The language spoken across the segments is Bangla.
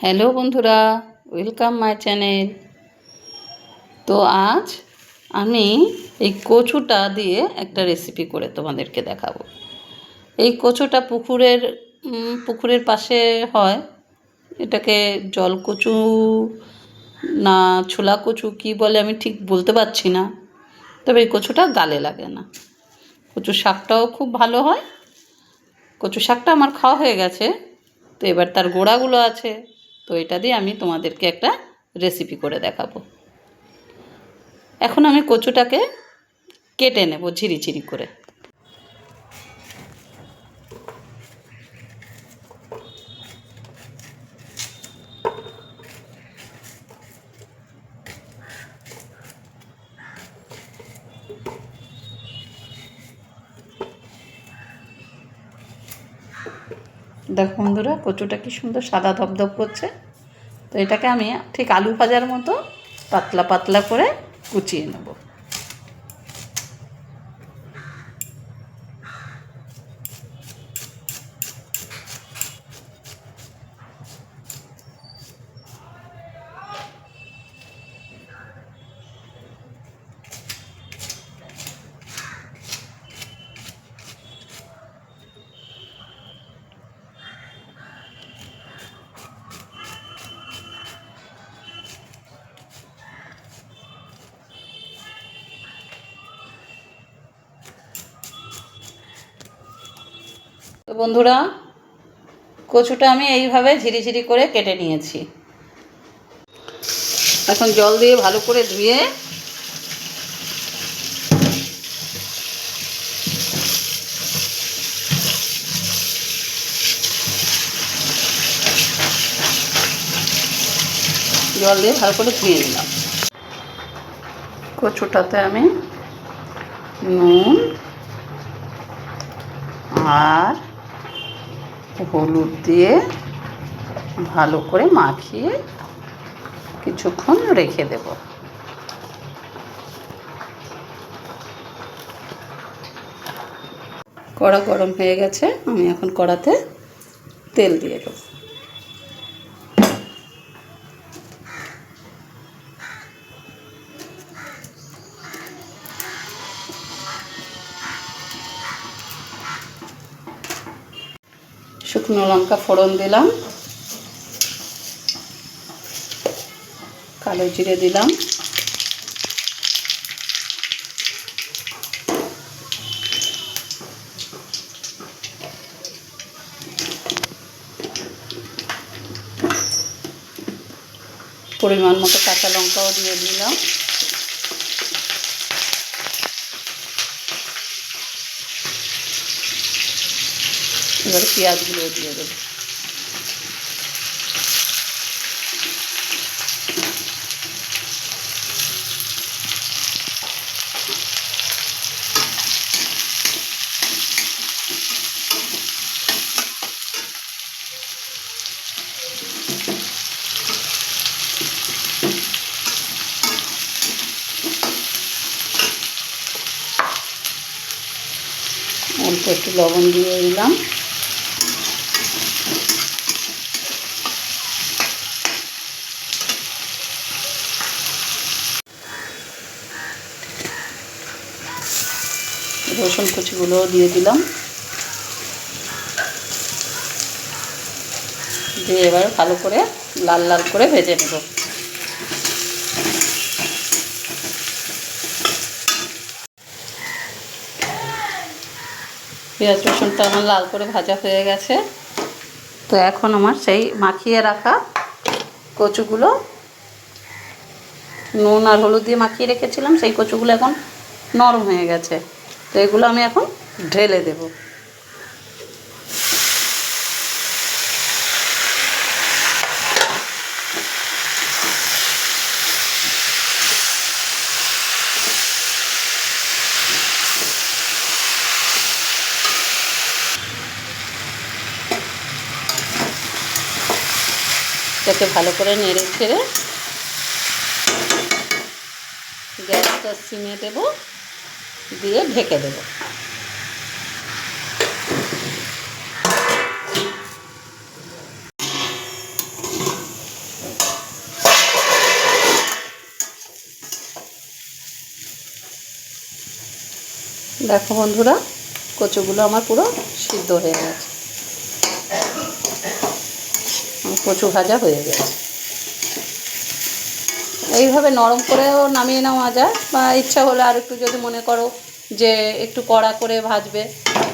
হ্যালো বন্ধুরা, ওয়েলকাম মাই চ্যানেল। তো আজ আমি এই কচুটা দিয়ে একটা রেসিপি করে তোমাদেরকে দেখাবো। এই কচুটা পুকুরের পুকুরের পাশে হয়। এটাকে জল কচু না ছোলা কচু কি বলে আমি ঠিক বলতে পারছি না। তবে এই কচুটা গালে লাগে না। কচু শাকটাও খুব ভালো হয়। কচু শাকটা আমার খাওয়া হয়ে গেছে। তো এবার তার গোড়াগুলো আছে। তো এটা দিয়ে আমি তোমাদেরকে একটা রেসিপি করে দেখাবো। এখন আমি কচুটাকে কেটে নেব ঝিরি ঝিরি করে। দেখো বন্ধুরা, কচুটা কি সুন্দর সাদা ধপধপ করছে। তো এটাকে আমি ঠিক আলু ভাজার মতো পাতলা পাতলা করে কুচিয়ে নেব। বন্ধুরা, কচুটা আমি এইভাবে ঝিরি ঝিরি করে কেটে নিয়েছি। এখন জল দিয়ে ভালো করে ধুয়ে জল দিয়ে ভালো করে ধুয়ে নিলাম। কচুটাতে আমি নুন আর হলুদ দিয়ে ভালো করে মাখিয়ে কিছুক্ষণ রেখে দেব। কড়া গরম হয়ে গেছে, আমি এখন কড়াতে তেল দিয়ে দেবো। শুকনো লঙ্কা ফোড়ন দিলাম। কালো জিরে দিলাম। পরিমাণ মতো কাঁচা লঙ্কাও দিয়ে দিলাম। এবারে পেঁয়াজগুলো দিয়ে দেবো। অল্প একটু লবণ দিয়ে দিলাম। রসুন কুচিগুলোও দিয়ে দিলাম। দিয়ে এবার ভালো করে লাল লাল করে ভেজে নেব। পেঁয়াজ রসুনটা আমার লাল করে ভাজা হয়ে গেছে। তো এখন আমার সেই মাখিয়ে রাখা কচুগুলো, নুন আর হলুদ দিয়ে মাখিয়ে রেখেছিলাম, সেই কচুগুলো এখন নরম হয়ে গেছে। তো এগুলো আমি এখন ঢেলে দেব। এটাকে ভালো করে নেড়ে ছেড়ে গ্যাসটা সিমে দেবো। দিয়ে ঢেকে দেব। দেখো বন্ধুরা, কচুগুলো আমার পুরো সিদ্ধ হয়ে গেছে। কচু ভাজা হয়ে গেছে। এইভাবে নরম করেও নামিয়ে নেওয়া যায় বা ইচ্ছা হলে আর একটু যদি মনে করো যে একটু কড়া করে ভাজবে,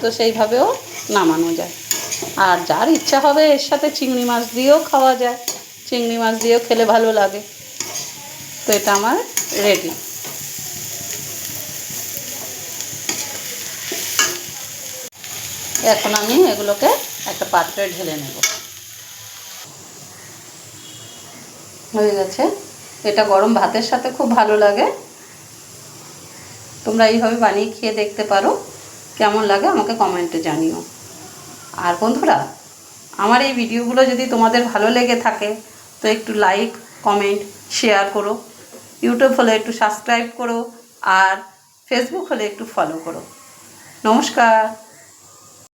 তো সেইভাবেও নামানো যায়। আর যার ইচ্ছা হবে এর সাথে চিংড়ি মাছ দিয়েও খাওয়া যায়। চিংড়ি মাছ দিয়েও খেলে ভালো লাগে। তো এটা আমার রেডি। এখন আমি এগুলোকে একটা পাত্রে ঢেলে নেব। হয়ে গেছে। এটা গরম ভাতের সাথে খুব ভালো লাগে। তোমরা এইভাবে বানিয়ে খেয়ে দেখতে পারো, কেমন লাগে আমাকে কমেন্টে জানিও। আর বন্ধুরা, আমার এই ভিডিওগুলো যদি তোমাদের ভালো লেগে থাকে, তো একটু লাইক কমেন্ট শেয়ার করো। ইউটিউব হলে একটু সাবস্ক্রাইব করো, আর ফেসবুক হলে একটু ফলো করো। নমস্কার।